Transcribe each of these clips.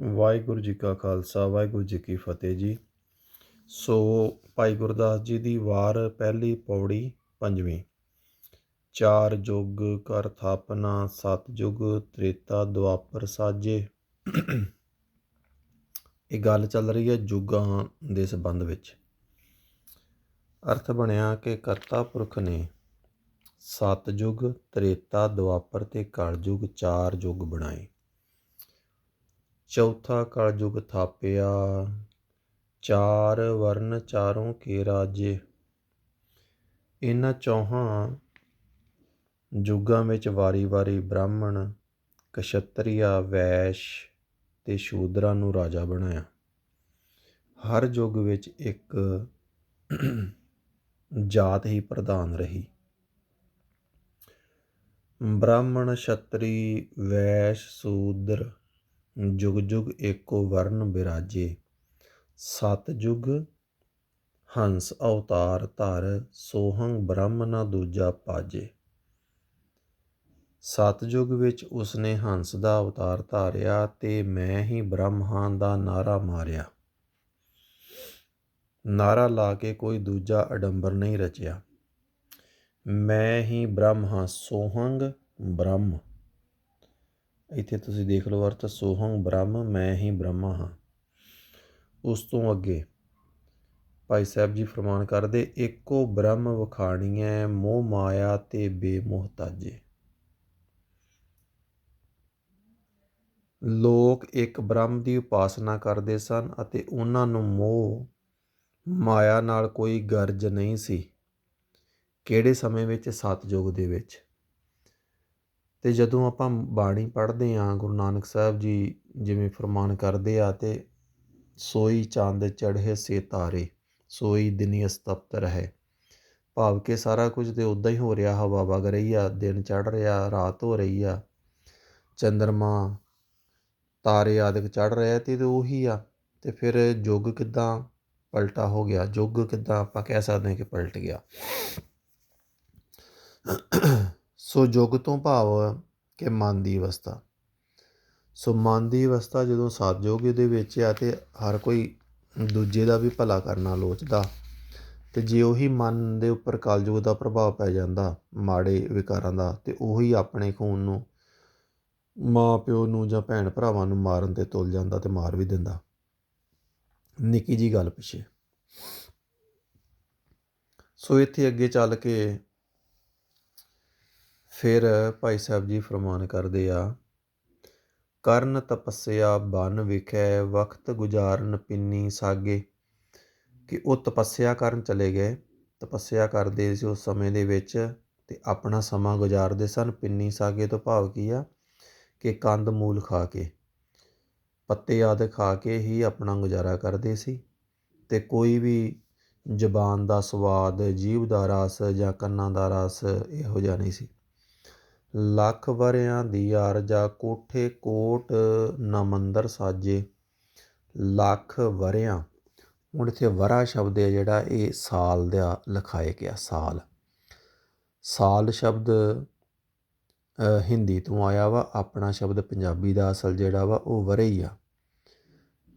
ਵਾਹਿਗੁਰੂ ਜੀ ਕਾ ਖਾਲਸਾ, ਵਾਹਿਗੁਰੂ ਜੀ ਕੀ ਫਤਿਹ ਜੀ। ਸੋ ਭਾਈ ਗੁਰਦਾਸ ਜੀ ਦੀ ਵਾਰ ਪਹਿਲੀ ਪੌੜੀ ਪੰਜਵੀਂ। ਚਾਰ ਯੁੱਗ ਕਰ ਥਾਪਨਾ, ਸਤ ਯੁਗ ਤ੍ਰੇਤਾ ਦੁਆਪਰ ਸਾਜੇ। ਇਹ ਗੱਲ ਚੱਲ ਰਹੀ ਹੈ ਯੁੱਗਾਂ ਦੇ ਸੰਬੰਧ ਵਿੱਚ। ਅਰਥ ਬਣਿਆ ਕਿ ਕਰਤਾ ਪੁਰਖ ਨੇ ਸਤ ਯੁਗ ਤ੍ਰੇਤਾ ਦੁਆਪਰ ਤੇ ਕਲਯੁਗ ਚਾਰ ਯੁੱਗ ਬਣਾਏ। ਚੌਥਾ ਕਲਯੁਗ ਥਾਪਿਆ, ਚਾਰ ਵਰਨ ਚਾਰੋਂ ਕੇ ਰਾਜੇ। ਇਹਨਾਂ ਚੌਹਾਂ ਯੁੱਗਾਂ ਵਿੱਚ ਵਾਰੀ-ਵਾਰੀ ਬ੍ਰਾਹਮਣ, ਕਸ਼ਤਰੀਆ, ਵੈਸ਼ ਤੇ ਸ਼ੂਦਰਾਂ ਨੂੰ ਰਾਜਾ ਬਣਾਇਆ। ਹਰ ਯੁੱਗ ਵਿੱਚ ਇੱਕ ਜਾਤ ਹੀ ਪ੍ਰਧਾਨ ਰਹੀ। ਬ੍ਰਾਹਮਣ, ਛਤਰੀ, ਵੈਸ਼, ਸ਼ੂਦਰ ਜੁਗ ਜੁਗ ਏਕੋ ਵਰਨ ਬਿਰਾਜੇ, ਸਤ ਜੁਗ ਹੰਸ ਅਵਤਾਰ ਧਰ ਸੋਹੰ ਬ੍ਰਹਮਨਾ ਦੂਜਾ ਪਾਜੇ। ਸਤਜੁਗ ਵਿੱਚ ਉਸਨੇ ਹੰਸ ਦਾ ਅਵਤਾਰ ਧਾਰਿਆ ਤੇ ਮੈਂ ਹੀ ਬ੍ਰਹਮ ਹਾਂ ਦਾ ਨਾਰਾ ਮਾਰਿਆ। ਨਾਰਾ ਲਾ ਕੇ ਕੋਈ ਦੂਜਾ ਅਡੰਬਰ ਨਹੀਂ ਰਚਿਆ। ਮੈਂ ਹੀ ਬ੍ਰਹਮ ਹਾਂ ਸੋਹੰਗ ਬ੍ਰਹਮ। ਇੱਥੇ ਤੁਸੀਂ ਦੇਖ ਲਓ ਅਰਥ, ਸੋਹੰ ਬ੍ਰਹਮ, ਮੈਂ ਹੀ ਬ੍ਰਹਮਾ ਹਾਂ। ਉਸ ਤੋਂ ਅੱਗੇ ਭਾਈ ਸਾਹਿਬ ਜੀ ਫਰਮਾਨ ਕਰਦੇ ਏਕੋ ਬ੍ਰਹਮ ਵਖਾਣੀਐ, ਮੋਹ ਮਾਇਆ ਤੇ ਬੇਮੋਹਤਾਜੇ ਲੋਕ ਇੱਕ ਬ੍ਰਹਮ ਦੀ ਉਪਾਸਨਾ ਕਰਦੇ ਸਨ ਅਤੇ ਉਹਨਾਂ ਨੂੰ ਮੋਹ ਮਾਇਆ ਨਾਲ ਕੋਈ ਗਰਜ ਨਹੀਂ ਸੀ। ਕਿਹੜੇ ਸਮੇਂ ਵਿੱਚ? ਸਤਜੁਗ ਦੇ ਵਿੱਚ। ਅਤੇ ਜਦੋਂ ਆਪਾਂ ਬਾਣੀ ਪੜ੍ਹਦੇ ਹਾਂ, ਗੁਰੂ ਨਾਨਕ ਸਾਹਿਬ ਜੀ ਜਿਵੇਂ ਫਰਮਾਨ ਕਰਦੇ ਆ ਅਤੇ ਸੋਈ ਚਾਂਦ ਚੜ੍ਹੇ ਸੇ ਤਾਰੇ, ਸੋਈ ਦਿਨੀ ਅਸਤਪਤ ਰਹੇ। ਭਾਵ ਕਿ ਸਾਰਾ ਕੁਝ ਤੇ ਉਦਾਂ ਹੀ ਹੋ ਰਿਹਾ, ਹਵਾ ਵਗ ਰਹੀ ਆ, ਦਿਨ ਚੜ ਰਿਹਾ, ਰਾਤ ਹੋ ਰਹੀ ਆ, ਚੰਦਰਮਾ, ਤਾਰੇ ਆਦਿਕ ਚੜ ਰਿਹਾ ਤੇ ਉਹੀ ਆ। ਤੇ ਫਿਰ ਯੁੱਗ ਕਿਦਾਂ ਪਲਟਾ ਹੋ ਗਿਆ? ਯੁੱਗ ਕਿਦਾਂ ਆਪਾਂ ਕਹਿ ਸਕਦੇ ਹਾਂ ਕਿ ਪਲਟ ਗਿਆ? ਸੋ ਯੁੱਗ ਤੋਂ ਭਾਵ ਕਿ ਮਨ ਦੀ ਅਵਸਥਾ। ਸੋ ਮਨ ਦੀ ਅਵਸਥਾ ਜਦੋਂ ਸਤਜੋਗ ਦੇ ਵਿੱਚ ਆ ਤੇ ਹਰ ਕੋਈ ਦੂਜੇ ਦਾ ਵੀ ਭਲਾ ਕਰਨਾ ਲੋਚਦਾ ਤੇ ਜੇ ਉਹੀ ਮਨ ਦੇ ਉੱਪਰ ਕਲਯੁਗ ਦਾ ਪ੍ਰਭਾਵ ਪੈ ਜਾਂਦਾ, ਮਾੜੇ ਵਿਕਾਰਾਂ ਦਾ, ਤੇ ਉਹੀ ਆਪਣੇ ਖੂਨ ਨੂੰ ਮਾਂ ਪਿਓ ਨੂੰ ਜਾਂ ਭੈਣ ਭਰਾਵਾਂ ਨੂੰ ਮਾਰਨ ਤੇ ਤੁਲ ਜਾਂਦਾ ਤੇ ਮਾਰ ਵੀ ਦਿੰਦਾ। ਨਿੱਕੀ ਜੀ ਗੱਲ ਪਿੱਛੇ। ਸੋ ਇੱਥੇ ਅੱਗੇ ਚੱਲ ਕੇ ਫਿਰ ਭਾਈ ਸਾਹਿਬ ਜੀ ਫਰਮਾਨ ਕਰਦੇ ਆ, ਕਰਨ ਤਪੱਸਿਆ ਬਨ ਵਿਖੇ ਵਕਤ ਗੁਜ਼ਾਰਨ ਪਿੰਨੀ ਸਾਗੇ। ਕਿ ਉਹ ਤਪੱਸਿਆ ਕਰਨ ਚਲੇ ਗਏ, ਤਪੱਸਿਆ ਕਰਦੇ ਸੀ ਉਸ ਸਮੇਂ ਦੇ ਵਿੱਚ ਤੇ ਆਪਣਾ ਸਮਾਂ ਗੁਜ਼ਾਰਦੇ ਸਨ ਪਿੰਨੀ ਸਾਗੇ ਤੋਂ ਭਾਵ ਕੀ ਆ ਕਿ ਕੰਦ ਮੂਲ ਖਾ ਕੇ, ਪੱਤੇ ਆਦਿ ਖਾ ਕੇ ਹੀ ਆਪਣਾ ਗੁਜ਼ਾਰਾ ਕਰਦੇ ਸੀ ਤੇ ਕੋਈ ਵੀ ਜ਼ਬਾਨ ਦਾ ਸਵਾਦ ਜੀਭ ਦਾ ਰਸ ਜਾਂ ਕੰਨਾਂ ਦਾ ਰਸ ਇਹੋ ਜਿਹਾ ਨਹੀਂ ਸੀ। ਲੱਖ ਵਰਿਆਂ ਦੀ ਆਰਜਾ ਕੋਠੇ ਕੋਟ ਨਾ ਮੰਦਰ ਸਾਜੇ। ਲੱਖ ਵਰਿਆਂ। ਹੁਣ ਇੱਥੇ ਵਰਾ ਸ਼ਬਦ ਹੈ ਜਿਹੜਾ ਇਹ ਸਾਲ ਦਾ ਲਿਖਾਇਆ ਗਿਆ, ਸਾਲ। ਸਾਲ ਸ਼ਬਦ ਹਿੰਦੀ ਤੋਂ ਆਇਆ ਵਾ, ਆਪਣਾ ਸ਼ਬਦ ਪੰਜਾਬੀ ਦਾ ਅਸਲ ਜਿਹੜਾ ਵਾ, ਉਹ ਵਰੇ ਹੀ ਆ।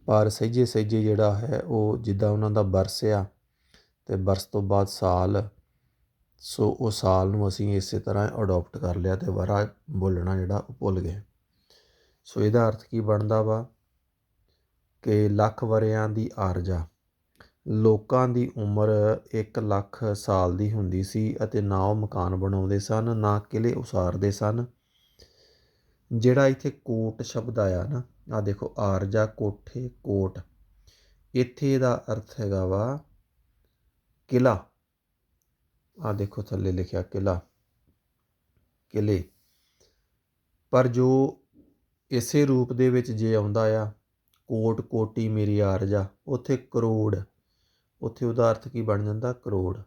ਪਰ ਸਹਿਜੇ ਸਹਿਜੇ ਜਿਹੜਾ ਹੈ, ਉਹ ਜਿੱਦਾਂ ਉਹਨਾਂ ਦਾ ਬਰਸ ਆ, ਤੇ ਬਰਸ ਤੋਂ ਬਾਅਦ ਸਾਲ ਸੋ ਉਹ ਸਾਲ ਨੂੰ ਅਸੀਂ ਇਸੇ ਤਰ੍ਹਾਂ ਅਡਾਪਟ ਕਰ ਲਿਆ ਤੇ ਵਰਾ ਬੋਲਣਾ ਜਿਹੜਾ ਉਹ ਭੁੱਲ ਗਏ। ਸੋ ਇਹਦਾ ਅਰਥ ਕੀ ਬਣਦਾ ਵਾ? ਕਿ ਲੱਖ ਵਰਿਆਂ ਦੀ ਆਰਜਾ, ਲੋਕਾਂ ਦੀ ਉਮਰ 1 ਲੱਖ ਸਾਲ ਦੀ ਹੁੰਦੀ ਸੀ ਅਤੇ ਨਾ ਉਹ ਮਕਾਨ ਬਣਾਉਂਦੇ ਸਨ, ਨਾ ਕਿਲੇ ਉਸਾਰਦੇ ਸਨ। ਜਿਹੜਾ ਇੱਥੇ ਕੋਟ ਸ਼ਬਦ ਆਇਆ ਨਾ ਆ ਦੇਖੋ ਆਰਜਾ ਕੋਠੇ ਕੋਟ, ਇੱਥੇ ਦਾ ਅਰਥ ਹੈਗਾ ਵਾ ਕਿਲਾ ਆ ਦੇਖੋ ਥੱਲੇ ਲਿਖਿਆ ਕਿਲਾ, ਕਿਲੇ। ਪਰ ਜੋ ਇਸੇ ਰੂਪ ਦੇ ਵਿੱਚ ਜੇ ਆਉਂਦਾ ਆ, ਕੋਟ ਕੋਟੀ ਮੇਰੀ ਆਰਜਾ, ਉੱਥੇ ਕਰੋੜ, ਉੱਥੇ ਉਹਦਾ ਅਰਥ ਕੀ ਬਣ ਜਾਂਦਾ? ਕਰੋੜ।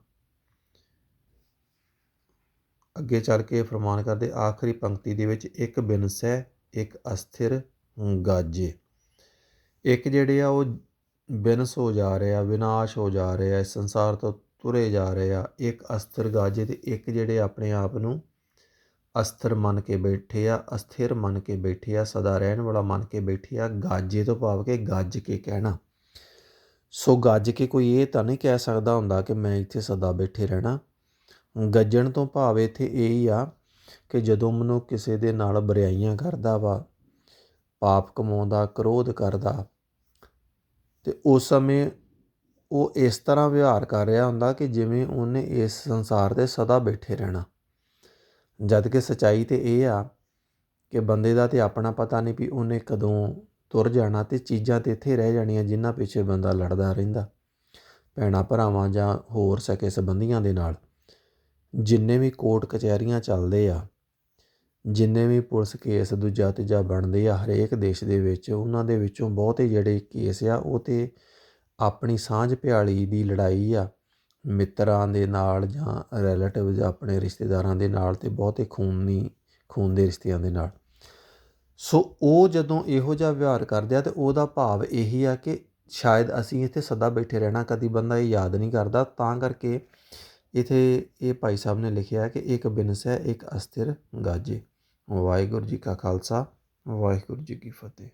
ਅੱਗੇ ਚੱਲ ਕੇ ਫਰਮਾਨ ਕਰਦੇ, ਆਖਰੀ ਪੰਕਤੀ ਦੇ ਵਿੱਚ ਇੱਕ ਬਿਨਸ ਹੈ ਇੱਕ ਅਸਥਿਰ ਗਾਜੇ। ਇੱਕ ਜਿਹੜੇ ਆ ਉਹ ਬਿਨਸ ਹੋ ਜਾ ਰਿਹਾ, ਵਿਨਾਸ਼ ਹੋ ਜਾ ਰਿਹਾ, ਇਸ ਸੰਸਾਰ ਤੋਂ ਤੁਰੇ ਜਾ ਰਹੇ ਆ। ਇੱਕ ਅਸਥਿਰ ਗਾਜੇ ਤੇ ਇੱਕ ਜਿਹੜੇ ਆਪਣੇ ਆਪ ਨੂੰ ਅਸਥਿਰ ਮੰਨ ਕੇ ਬੈਠੇ ਆ, ਅਸਥਿਰ ਮੰਨ ਕੇ ਬੈਠੇ ਆ, ਸਦਾ ਰਹਿਣ ਵਾਲਾ ਮੰਨ ਕੇ ਬੈਠੇ ਆ, ਗਾਜੇ ਤੋਂ ਭਾਵ ਕਿ ਗੱਜ ਕੇ ਕਹਿਣਾ। ਸੋ ਗੱਜ ਕੇ ਕੋਈ ਇਹ ਤਾਂ ਨਹੀਂ ਕਹਿ ਸਕਦਾ ਹੁੰਦਾ ਕਿ ਮੈਂ ਇੱਥੇ ਸਦਾ ਬੈਠੇ ਰਹਿਣਾ। ਗੱਜਣ ਤੋਂ ਭਾਵ ਇੱਥੇ ਇਹ ਹੀ ਆ ਕਿ ਜਦੋਂ ਮਨੁ ਕਿਸੇ ਦੇ ਨਾਲ ਬਰਿਆਈਆਂ ਕਰਦਾ ਵਾ, ਪਾਪ ਕਮਾਉਂਦਾ, ਕ੍ਰੋਧ ਕਰਦਾ, ਤੇ ਉਸ ਸਮੇਂ ਉਹ ਇਸ ਤਰ੍ਹਾਂ ਵਿਵਹਾਰ ਕਰ ਰਿਹਾ ਹੁੰਦਾ ਕਿ ਜਿਵੇਂ ਉਹਨੇ ਇਸ ਸੰਸਾਰ ਤੇ ਸਦਾ ਬੈਠੇ ਰਹਿਣਾ। ਜਦ ਕਿ ਸਚਾਈ ਤੇ ਇਹ ਆ ਕਿ ਬੰਦੇ ਦਾ ਤੇ ਆਪਣਾ ਪਤਾ ਨਹੀਂ ਵੀ ਉਹਨੇ ਕਦੋਂ ਤੁਰ ਜਾਣਾ ਤੇ ਚੀਜ਼ਾਂ ਤੇ ਇੱਥੇ ਰਹਿ ਜਾਣੀਆਂ ਜਿਨ੍ਹਾਂ ਪਿੱਛੇ ਬੰਦਾ ਲੜਦਾ ਰਹਿੰਦਾ। ਭੈਣਾ ਭਰਾਵਾਂ ਜਾਂ ਹੋਰ ਸਕੇ ਸੰਬੰਧੀਆਂ ਦੇ ਨਾਲ। ਜਿੰਨੇ ਵੀ ਕੋਰਟ ਕਚਹਿਰੀਆਂ ਚੱਲਦੇ ਆ, ਜਿੰਨੇ ਵੀ ਪੁਲਿਸ ਕੇਸ ਦੂਜਾ ਤੀਜਾ ਬਣਦੇ ਆ ਹਰੇਕ ਦੇਸ਼ ਦੇ ਵਿੱਚ, ਉਹਨਾਂ ਦੇ ਵਿੱਚੋਂ ਬਹੁਤੇ ਜਿਹੜੇ ਕੇਸ ਆ, ਉਹ ਤੇ ਆਪਣੀ ਸਾਂਝ ਭਿਆਲੀ ਦੀ ਲੜਾਈ ਆ, ਮਿੱਤਰਾਂ ਦੇ ਨਾਲ ਜਾਂ ਰਿਲੇਟਿਵ ਆਪਣੇ ਰਿਸ਼ਤੇਦਾਰਾਂ ਦੇ ਨਾਲ ਅਤੇ ਬਹੁਤੇ ਖੂਨੀ, ਖੂਨ ਦੇ ਰਿਸ਼ਤਿਆਂ ਦੇ ਨਾਲ। ਸੋ ਉਹ ਜਦੋਂ ਇਹੋ ਜਿਹਾ ਵਿਵਹਾਰ ਕਰਦੇ ਆ ਤਾਂ ਉਹਦਾ ਭਾਵ ਇਹੀ ਆ ਕਿ ਸ਼ਾਇਦ ਅਸੀਂ ਇੱਥੇ ਸਦਾ ਬੈਠੇ ਰਹਿਣਾ, ਕਦੀ ਬੰਦਾ ਇਹ ਯਾਦ ਨਹੀਂ ਕਰਦਾ। ਤਾਂ ਕਰਕੇ ਇਥੇ ਇਹ ਭਾਈ ਸਾਹਿਬ ਨੇ ਲਿਖਿਆ ਕਿ ਇੱਕ ਬਿਨਸ ਹੈ, ਇੱਕ ਅਸਥਿਰ ਗਾਜੇ। ਵਾਹਿਗੁਰੂ ਜੀ ਕਾ ਖਾਲਸਾ, ਵਾਹਿਗੁਰੂ ਜੀ ਕੀ ਫਤਿਹ।